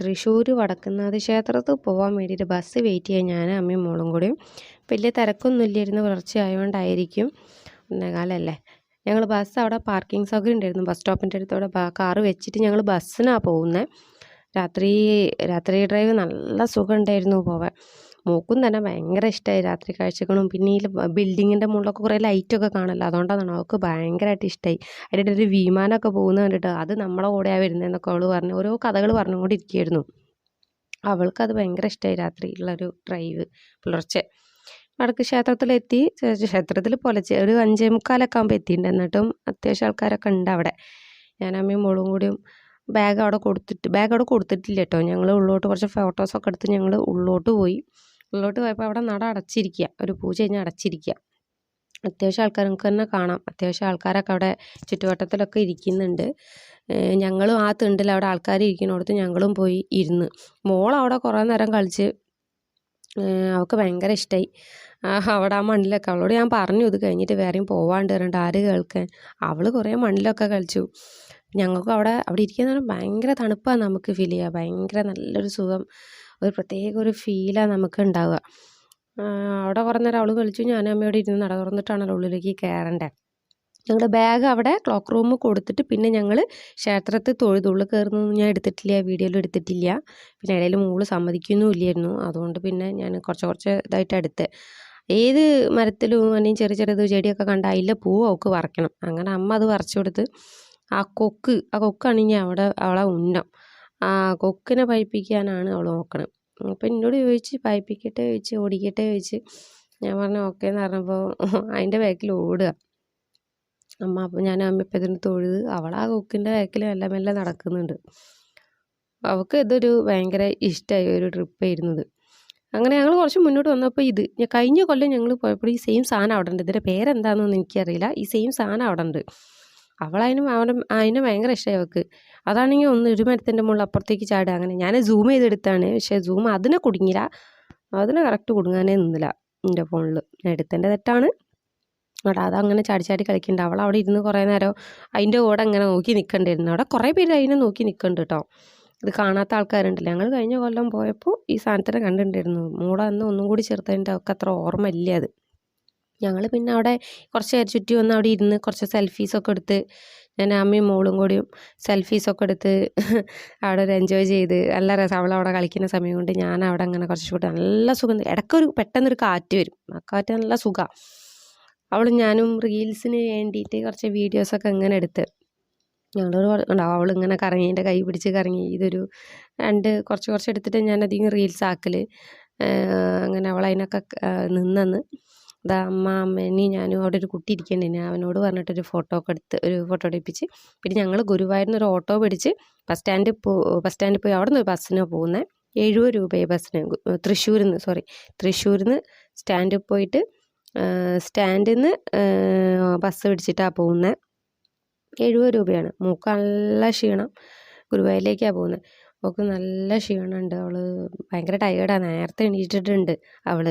തൃശ്ശൂർ വടക്കുന്നാഥ ക്ഷേത്രത്തിൽ പോകാൻ വേണ്ടിയിട്ട് ബസ് വെയിറ്റ് ചെയ്യാൻ ഞാൻ അമ്മയും മോളും കൂടിയും. വലിയ തിരക്കൊന്നും ഇല്ലായിരുന്നു. പുലർച്ചെ ആയതുകൊണ്ടായിരിക്കും. ഒന്നേകാലല്ലേ ഞങ്ങൾ ബസ് അവിടെ പാർക്കിംഗ് സൗകര്യം ഉണ്ടായിരുന്നു. ബസ് സ്റ്റോപ്പിന്റെ അടുത്തൂടെ കാറ് വെച്ചിട്ട് ഞങ്ങൾ ബസ്സിനാണ് പോകുന്നത് രാത്രി രാത്രി ഡ്രൈവ് നല്ല സുഖമുണ്ടായിരുന്നു പോവാൻ. മൂക്കും തന്നെ ഭയങ്കര ഇഷ്ടമായി രാത്രി കാഴ്ചകളും. പിന്നെ ഈ ബിൽഡിങ്ങിന്റെ മുകളിലൊക്കെ കുറേ ലൈറ്റൊക്കെ കാണല്ലോ. അതുകൊണ്ടാണ് അവൾക്ക് ഭയങ്കരമായിട്ട് ഇഷ്ടമായി അതിന്റെ ഒരു വിമാനമൊക്കെ പോകുന്നത് കണ്ടിട്ട് അത് നമ്മളെ കൂടെയാണ് വരുന്നതെന്നൊക്കെ അവൾ പറഞ്ഞു ഓരോ കഥകൾ പറഞ്ഞുകൊണ്ടിരിക്കുകയായിരുന്നു. അവൾക്കത് ഭയങ്കര ഇഷ്ടമായി രാത്രിയുള്ളൊരു ഡ്രൈവ് പുലർച്ചെ. വടക്ക് ക്ഷേത്രത്തിലെത്തി. ക്ഷേത്രത്തിൽ പൊലച്ച് ഒരു അഞ്ചേ മുക്കാലൊക്കെ ആകുമ്പോൾ എത്തിയിട്ടുണ്ട്. എന്നിട്ടും അത്യാവശ്യം ആൾക്കാരൊക്കെ ഉണ്ട് അവിടെ. ഞാൻ അമ്മയും മോളും കൂടിയും ബാഗ് അവിടെ കൊടുത്തിട്ട് ബാഗ് അവിടെ കൊടുത്തിട്ടില്ല കേട്ടോ ഞങ്ങൾ ഉള്ളോട്ട് കുറച്ച് ഫോട്ടോസൊക്കെ എടുത്ത് ഞങ്ങൾ ഉള്ളോട്ട് പോയി. ഉള്ളോട്ട് പോയപ്പോൾ അവിടെ നട അടച്ചിരിക്കുക ഒരു പൂജ കഴിഞ്ഞ് അടച്ചിരിക്കുക അത്യാവശ്യം ആൾക്കാർക്ക് തന്നെ കാണാം. അത്യാവശ്യം ആൾക്കാരൊക്കെ അവിടെ ചുറ്റുവട്ടത്തിലൊക്കെ ഇരിക്കുന്നുണ്ട്. ഞങ്ങളും ആ തിണ്ടിൽ അവിടെ ആൾക്കാർ ഇരിക്കുന്നിടത്ത് ഞങ്ങളും പോയി ഇരുന്ന്. മോൾ അവിടെ കുറേ നേരം കളിച്ച് അവൾക്ക് ഭയങ്കര ഇഷ്ടമായി അവിടെ ആ മണ്ണിലൊക്കെ അവളോട് ഞാൻ പറഞ്ഞു ഇത് കഴിഞ്ഞിട്ട് വേറെയും പോവാണ്ട് പറഞ്ഞിട്ട് ആര് കേൾക്കാൻ. അവൾ കുറേ മണ്ണിലൊക്കെ കളിച്ചു. ഞങ്ങൾക്ക് അവിടെ അവിടെ ഇരിക്കുന്ന ഭയങ്കര തണുപ്പാണ് നമുക്ക് ഫീൽ ചെയ്യുക ഭയങ്കര നല്ലൊരു സുഖം. ഒരു പ്രത്യേക ഒരു ഫീലാണ് നമുക്ക് ഉണ്ടാവുക. അവിടെ കുറേ നേരം അവൾ കളിച്ചു ഞാനും അമ്മയോട് ഇരുന്ന് നട തുറന്നിട്ടാണല്ലോ ഉള്ളിലേക്ക് കയറേണ്ടത് ഞങ്ങളുടെ ബാഗ് അവിടെ ക്ലോക്ക് റൂം കൊടുത്തിട്ട് പിന്നെ ഞങ്ങൾ ക്ഷേത്രത്തിൽ തൊഴുതുള്ളിൽ കയറുന്നൊന്നും ഞാൻ എടുത്തിട്ടില്ല വീഡിയോയിൽ എടുത്തിട്ടില്ല. പിന്നെ ഇടയിൽ മോൾ സമ്മതിക്കുന്നുമില്ലായിരുന്നു അതുകൊണ്ട് പിന്നെ ഞാൻ കുറച്ച് കുറച്ച് ഇതായിട്ട് എടുത്ത്. ഏത് മരത്തിലും അല്ലെങ്കിൽ ചെറിയ ചെറിയ ചെടിയൊക്കെ കണ്ട അതിലെ പൂവ് അവൾക്ക് വറക്കണം. അങ്ങനെ അമ്മ അത് വറച്ചു കൊടുത്ത് ആ കൊക്ക് ആ കൊക്കാണെങ്കിൽ അവിടെ അവളെ ഉന്നം. ആ കൊക്കിനെ പൈപ്പിക്കാനാണ് അവൾ നോക്കണത്. അപ്പം എന്നോട് ചോദിച്ച് പഴിപ്പിക്കട്ടെ ചോദിച്ച് ഓടിക്കട്ടെ ചോദിച്ച്. ഞാൻ പറഞ്ഞു ഓക്കെ എന്ന് പറഞ്ഞപ്പോൾ അതിന്റെ ബാക്കിൽ ഓടുക. അമ്മ അപ്പം ഞാൻ അമ്മ ഇപ്പം ഇതിന് തൊഴുത് അവൾ ആ കൊക്കിന്റെ ബാക്കിൽ മെല്ലെ മെല്ലെ നടക്കുന്നുണ്ട്. അവൾക്ക് ഇതൊരു ഭയങ്കര ഇഷ്ടമായി ഒരു ട്രിപ്പ് ആയിരുന്നത്. അങ്ങനെ ഞങ്ങൾ കുറച്ച് മുന്നോട്ട് വന്നപ്പോൾ ഇത് കഴിഞ്ഞ കൊല്ലം ഞങ്ങൾ പോയപ്പോൾ ഈ സെയിം സാധനം അവിടെ ഉണ്ട്. ഇതിന്റെ പേരെന്താണെന്നൊന്നും എനിക്കറിയില്ല. ഈ സെയിം സാധനം അവിടെ ഉണ്ട്. അവളതിനും അവനും അതിനെ ഭയങ്കര ഇഷ്ടമായി അവൾക്ക്. അതാണെങ്കിൽ ഒന്ന് ഒരു മരത്തിന്റെ മുകളിൽ അപ്പുറത്തേക്ക് ചാടുക. അങ്ങനെ ഞാൻ സൂം ചെയ്തെടുത്താണ്. പക്ഷേ സൂം അതിനെ കുടുങ്ങില്ല അതിനെ കറക്റ്റ് കുടുങ്ങാനേ നിന്നില്ല എന്റെ ഫോണിൽ എടുത്തതിന്റെ തെറ്റാണ്. അവിടെ അതങ്ങനെ ചാടി ചാടി കളിക്കുന്നുണ്ട് അവൾ അവിടെ ഇരുന്ന് കുറേ നേരം അതിന്റെ കൂടെ അങ്ങനെ നോക്കി നിൽക്കേണ്ടിയിരുന്നു. അവിടെ കുറേ പേര് അതിനെ നോക്കി നിൽക്കുന്നുണ്ട് കേട്ടോ ഇത് കാണാത്ത ആൾക്കാരുണ്ടല്ലോ. ഞങ്ങൾ കഴിഞ്ഞ കൊല്ലം പോയപ്പോൾ ഈ സാധനത്തിനെ കണ്ടിട്ടുണ്ടായിരുന്നു. മൂടെ അന്ന് ഒന്നും കൂടി ചേർത്തതിന്റെ ഒക്കെ അത്ര ഓർമ്മ ഇല്ല അത്. ഞങ്ങൾ പിന്നെ അവിടെ കുറച്ച് നേരം ചുറ്റി വന്ന് അവിടെ ഇരുന്ന് കുറച്ച് സെൽഫീസൊക്കെ എടുത്ത് ഞാൻ അമ്മയും മോളും കൂടിയും സെൽഫീസൊക്കെ എടുത്ത് അവിടെ ഒരു എൻജോയ് ചെയ്ത് നല്ല രസം. അവൾ അവിടെ കളിക്കുന്ന സമയം കൊണ്ട് ഞാൻ അവിടെ അങ്ങനെ കുറച്ച് കൂട്ടി നല്ല സുഖം ഇടയ്ക്കൊരു പെട്ടെന്നൊരു കാറ്റ് വരും. ആ കാറ്റ് നല്ല സുഖമാണ് അവളും ഞാനും റീൽസിന് വേണ്ടിയിട്ട് കുറച്ച് വീഡിയോസൊക്കെ ഇങ്ങനെ എടുത്ത് ഞങ്ങളൊരു ഉണ്ടാവും അവൾ ഇങ്ങനെ കറങ്ങി എന്റെ കൈ പിടിച്ച് കറങ്ങി. ഇതൊരു രണ്ട് കുറച്ച് കുറച്ച് എടുത്തിട്ട് ഞാൻ അധികം റീൽസ് ആക്കൽ അങ്ങനെ അവൾ അതിനൊക്കെ നിന്നെന്ന്. ഇതാ അമ്മ അമ്മേനി ഞാനും അവിടെ ഒരു കുട്ടി ഇരിക്കേണ്ടി. അവനോട് പറഞ്ഞിട്ടൊരു ഫോട്ടോ ഒക്കെ എടുത്ത് ഒരു ഫോട്ടോ എടുപ്പിച്ച്. പിന്നെ ഞങ്ങൾ ഗുരുവായൂരിൽ നിന്ന് ഒരു ഓട്ടോ പിടിച്ച് ബസ് സ്റ്റാൻഡിൽ പോ ബസ് സ്റ്റാൻഡിൽ പോയി. അവിടെ നിന്ന് ഒരു ബസ്സിന് പോകുന്നത് എഴുപത് രൂപയെ ബസ്സിന് തൃശ്ശൂരിൽ നിന്ന് സോറി തൃശ്ശൂരിൽ നിന്ന് സ്റ്റാൻഡിൽ പോയിട്ട് സ്റ്റാൻഡിൽ നിന്ന് ബസ് പിടിച്ചിട്ടാണ് പോകുന്നത് എഴുപത് രൂപയാണ്. മൂക്ക് നല്ല ക്ഷീണം ഗുരുവായൂരിലേക്കാണ് പോകുന്നത് അവൾക്ക് നല്ല ക്ഷീണമുണ്ട് അവൾ ഭയങ്കര ടയേർഡാണ് നേരത്തെ എണീറ്റിട്ടുണ്ട് അവൾ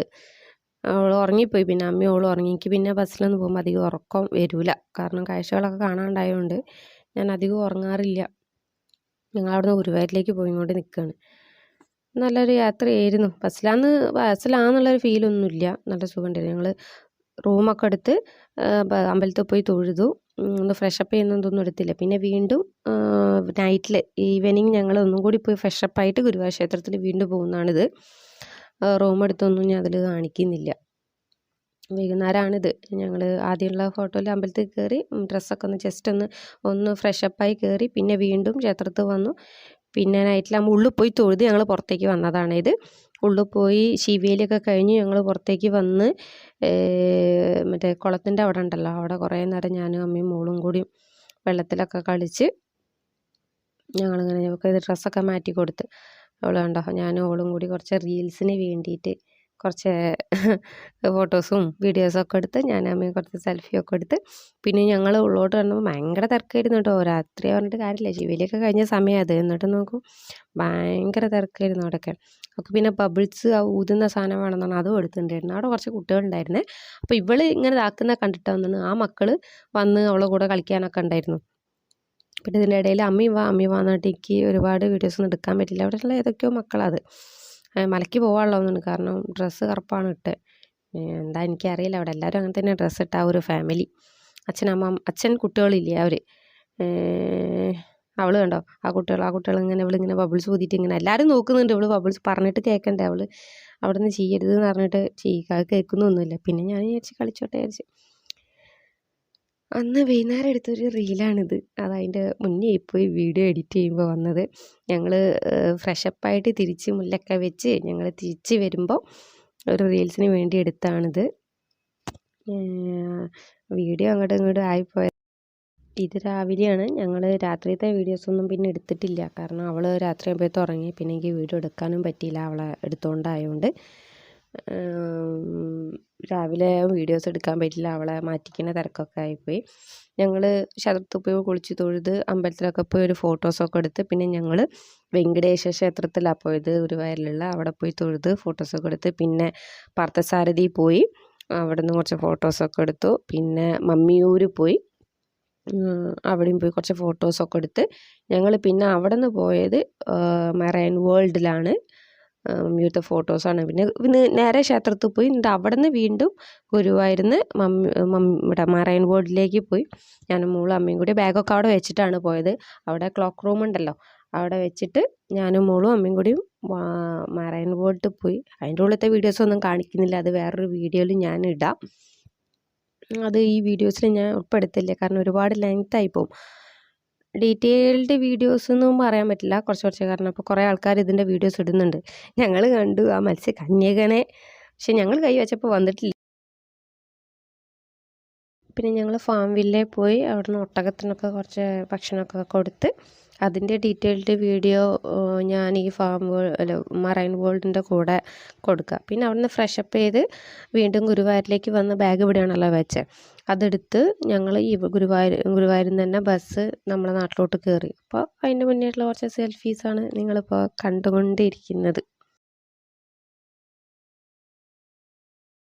അവൾ ഉറങ്ങിപ്പോയി. പിന്നെ അമ്മ അവൾ ഉറങ്ങി. എനിക്ക് പിന്നെ ബസ്സിലൊന്നും പോകുമ്പോൾ അധികം ഉറക്കം വരില്ല കാരണം കാഴ്ചകളൊക്കെ കാണാണ്ടായതുകൊണ്ട് ഞാൻ അധികം ഉറങ്ങാറില്ല. ഞങ്ങൾ അവിടുന്ന് ഗുരുവായൂരിലേക്ക് പോയിക്കൊണ്ട് നിൽക്കുകയാണ് നല്ലൊരു യാത്രയായിരുന്നു. ബസ്സിലാന്ന് ബസ്സിലാന്നുള്ളൊരു ഫീലൊന്നുമില്ല. നല്ല സുഖമുണ്ടായിരുന്നു. ഞങ്ങൾ റൂമൊക്കെ എടുത്ത് അമ്പലത്തിൽ പോയി തൊഴുതു. ഒന്ന് ഫ്രഷപ്പ് ചെയ്യുന്നതൊന്നും എടുത്തില്ല. പിന്നെ വീണ്ടും നൈറ്റിൽ ഈവനിങ് ഞങ്ങൾ ഒന്നും കൂടി പോയി ഫ്രഷപ്പായിട്ട് ഗുരുവായൂർ ക്ഷേത്രത്തിൽ വീണ്ടും പോകുന്നതാണിത്. റൂം എടുത്തൊന്നും ഞാൻ അതിൽ കാണിക്കുന്നില്ല. വൈകുന്നേരമാണിത് ഞങ്ങൾ ആദ്യമുള്ള ഫോട്ടോയിൽ അമ്പലത്തിൽ കയറി ഡ്രസ്സൊക്കെ ഒന്ന് ജസ്റ്റ് ഒന്ന് ഒന്ന് ഫ്രഷപ്പായി കയറി പിന്നെ വീണ്ടും ക്ഷേത്രത്തിൽ വന്നു. പിന്നെ നൈറ്റിലാകുമ്പോൾ ഉള്ളിൽ പോയി തൊഴുത് ഞങ്ങൾ പുറത്തേക്ക് വന്നതാണിത് ഇത്. ഉള്ളിൽ പോയി ശിവേലിയൊക്കെ കഴിഞ്ഞ് ഞങ്ങൾ പുറത്തേക്ക് വന്ന് മറ്റേ കുളത്തിന്റെ അവിടെ ഉണ്ടല്ലോ അവിടെ കുറേ നേരം ഞാനും അമ്മയും മോളും കൂടി വെള്ളത്തിലൊക്കെ കളിച്ച് ഞങ്ങളിങ്ങനെ ഞങ്ങൾക്ക് ഡ്രസ്സൊക്കെ മാറ്റി കൊടുത്ത്. ഞാൻ ഞാനും അവളും കൂടി കുറച്ച് റീൽസിന് വേണ്ടിയിട്ട് കുറച്ച് ഫോട്ടോസും വീഡിയോസും ഒക്കെ എടുത്ത് ഞാൻ അമ്മയും കുറച്ച് സെൽഫിയൊക്കെ എടുത്ത് പിന്നെ ഞങ്ങൾ ഉള്ളോട്ട് വന്നപ്പോൾ ഭയങ്കര തിരക്കായിരുന്നു കേട്ടോ. രാത്രി പറഞ്ഞിട്ട് കാര്യമില്ല. ശിവലിയൊക്കെ കഴിഞ്ഞ സമയം അത് എന്നിട്ട് നോക്കും. ഭയങ്കര തിരക്കായിരുന്നു അവിടെയൊക്കെ. അപ്പോൾ പിന്നെ ബബിൾസ് ആ ഊതുന്ന സാധനം വേണമെന്നാണ് അതും എടുത്തിട്ടുണ്ടായിരുന്നു അവിടെ കുറച്ച് കുട്ടികളുണ്ടായിരുന്നേ. അപ്പോൾ ഇവൾ ഇങ്ങനെ ഇതാക്കുന്ന കണ്ടിട്ടാണ് ആ മക്കൾ വന്ന് അവളെ കൂടെ കളിക്കാനൊക്കെ ഉണ്ടായിരുന്നു. പിന്നെ ഇതിന്റെ ഇടയിൽ അമ്മി വാ അമ്മി വാ എന്നിട്ട് ഒരുപാട് വീഡിയോസൊന്നും എടുക്കാൻ പറ്റില്ല. അവിടെയുള്ള ഏതൊക്കെയോ മക്കളത് മലയ്ക്ക് പോകാനുള്ളതൊന്നുണ്ട് കാരണം ഡ്രസ്സ് കറുപ്പാണ് ഇട്ട്. എന്താ എനിക്കറിയില്ല. അവിടെ എല്ലാവരും അങ്ങനെ തന്നെ ഡ്രസ്സ് ഇട്ട ആ ഒരു ഫാമിലി അച്ഛനമ്മ അച്ഛൻ കുട്ടികളില്ലേ അവർ അവൾ കണ്ടോ? ആ കുട്ടികൾ ആ കുട്ടികൾ ഇങ്ങനെ ഇവളിങ്ങനെ ബബിൾസ് ഊതിയിട്ട് ഇങ്ങനെ എല്ലാവരും നോക്കുന്നുണ്ട്. ഇവൾ ബബിൾസ് പറഞ്ഞിട്ട് കേൾക്കണ്ടേ അവൾ അവിടെ നിന്ന് ചെയ്യരുത് എന്ന് പറഞ്ഞിട്ട് ചെയ്യുക കേൾക്കുന്നൊന്നുമില്ല. പിന്നെ ഞാൻ വിചാരിച്ച് കളിച്ചോട്ടെ വിചാരിച്ച്. അന്ന് വൈകുന്നേരം എടുത്തൊരു റീലാണിത്. അത് അതിന്റെ മുന്നേ പോയി വീഡിയോ എഡിറ്റ് ചെയ്യുമ്പോൾ വന്നത്. ഞങ്ങൾ ഫ്രഷപ്പായിട്ട് തിരിച്ച് മുല്ലൊക്കെ വെച്ച് ഞങ്ങൾ തിരിച്ച് വരുമ്പോൾ ഒരു റീൽസിന് വേണ്ടി എടുത്താണിത്. വീഡിയോ അങ്ങോട്ടും ഇങ്ങോട്ടും ആയിപ്പോയത് ഇത് രാവിലെയാണ്. ഞങ്ങൾ രാത്രിയത്തെ വീഡിയോസൊന്നും പിന്നെ എടുത്തിട്ടില്ല. കാരണം അവൾ രാത്രി ആകുമ്പോഴത്തെ ഉറങ്ങി. പിന്നെ എനിക്ക് വീഡിയോ എടുക്കാനും പറ്റിയില്ല. അവളെ എടുത്തുകൊണ്ടായതുകൊണ്ട് രാവിലെ വീഡിയോസ് എടുക്കാൻ പറ്റില്ല. അവളെ മാറ്റിക്കുന്ന തിരക്കൊക്കെ ആയിപ്പോയി. ഞങ്ങൾ ശരത്ത് പോയി കുളിച്ച് തൊഴുത് അമ്പലത്തിലൊക്കെ പോയി ഒരു ഫോട്ടോസൊക്കെ എടുത്ത് പിന്നെ ഞങ്ങൾ വെങ്കടേശ ക്ഷേത്രത്തിലാണ് പോയത്. ഗുരുവായൂരിലുള്ള അവിടെ പോയി തൊഴുത് ഫോട്ടോസൊക്കെ എടുത്ത് പിന്നെ പാർത്ഥസാരഥി പോയി. അവിടെ നിന്ന് കുറച്ച് ഫോട്ടോസൊക്കെ എടുത്തു. പിന്നെ മമ്മിയൂർ പോയി. അവിടെയും പോയി കുറച്ച് ഫോട്ടോസൊക്കെ എടുത്ത് ഞങ്ങൾ പിന്നെ അവിടെ നിന്ന് പോയത് മെറൈൻ വേൾഡിലാണ് മമ്മിയുടെ ഫോട്ടോസാണ് പിന്നെ പിന്നെ നേരെ ക്ഷേത്രത്തിൽ പോയി എന്നിട്ട് അവിടെ നിന്ന് വീണ്ടും ഗുരുവായൂരിന്ന് മമ്മി മമ്മിയുടെ മറൈൻ ബോർഡിലേക്ക് പോയി. ഞാൻ മോളും അമ്മയും കൂടി ബാഗൊക്കെ അവിടെ വെച്ചിട്ടാണ് പോയത്. അവിടെ ക്ലോക്ക് റൂം ഉണ്ടല്ലോ. അവിടെ വെച്ചിട്ട് ഞാനും മോളും അമ്മയും കൂടിയും മറൈൻ ബോർഡിൽ പോയി. അതിന്റെ ഉള്ളിലത്തെ വീഡിയോസൊന്നും കാണിക്കുന്നില്ല. അത് വേറൊരു വീഡിയോയിൽ ഞാൻ ഇടാം. അത് ഈ വീഡിയോസിൽ ഞാൻ ഉൾപ്പെടുത്തില്ല. കാരണം ഒരുപാട് ലെങ്ത് ആയി പോകും. ഡീറ്റെയിൽഡ് വീഡിയോസ് ഒന്നും പറയാൻ പറ്റില്ല. കുറച്ച് കുറച്ച് കാരണം. ഇപ്പോൾ കുറേ ആൾക്കാർ ഇതിന്റെ വീഡിയോസ് ഇടുന്നുണ്ട്. ഞങ്ങൾ കണ്ടു. ആ മത്സ്യ കന്യകനെ. പക്ഷെ ഞങ്ങൾ കൈ വെച്ചപ്പോൾ വന്നിട്ടില്ല. പിന്നെ ഞങ്ങൾ ഫാം വില്ലേ പോയി അവിടുന്ന് ഒട്ടകത്തിനൊക്കെ കുറച്ച് ഭക്ഷണമൊക്കെ കൊടുത്ത് അതിന്റെ ഡീറ്റെയിൽഡ് വീഡിയോ ഞാൻ ഈ ഫാം അല്ല മറൈൻ വേൾഡിന്റെ കൂടെ കൊടുക്കുക പിന്നെ അവിടുന്ന് ഫ്രഷപ്പ് ചെയ്ത് വീണ്ടും ഗുരുവായൂരിലേക്ക് വന്ന് ബാഗ് ഇവിടെയാണല്ലോ വെച്ചത് അതെടുത്ത് ഞങ്ങൾ ഈ ഗുരുവായൂർ ഗുരുവായൂരിൽ നിന്ന് തന്നെ ബസ് നമ്മളെ നാട്ടിലോട്ട് കയറി. അപ്പോൾ അതിന്റെ മുന്നേയുള്ള കുറച്ച് സെൽഫീസാണ് നിങ്ങളിപ്പോൾ കണ്ടുകൊണ്ടിരിക്കുന്നത്.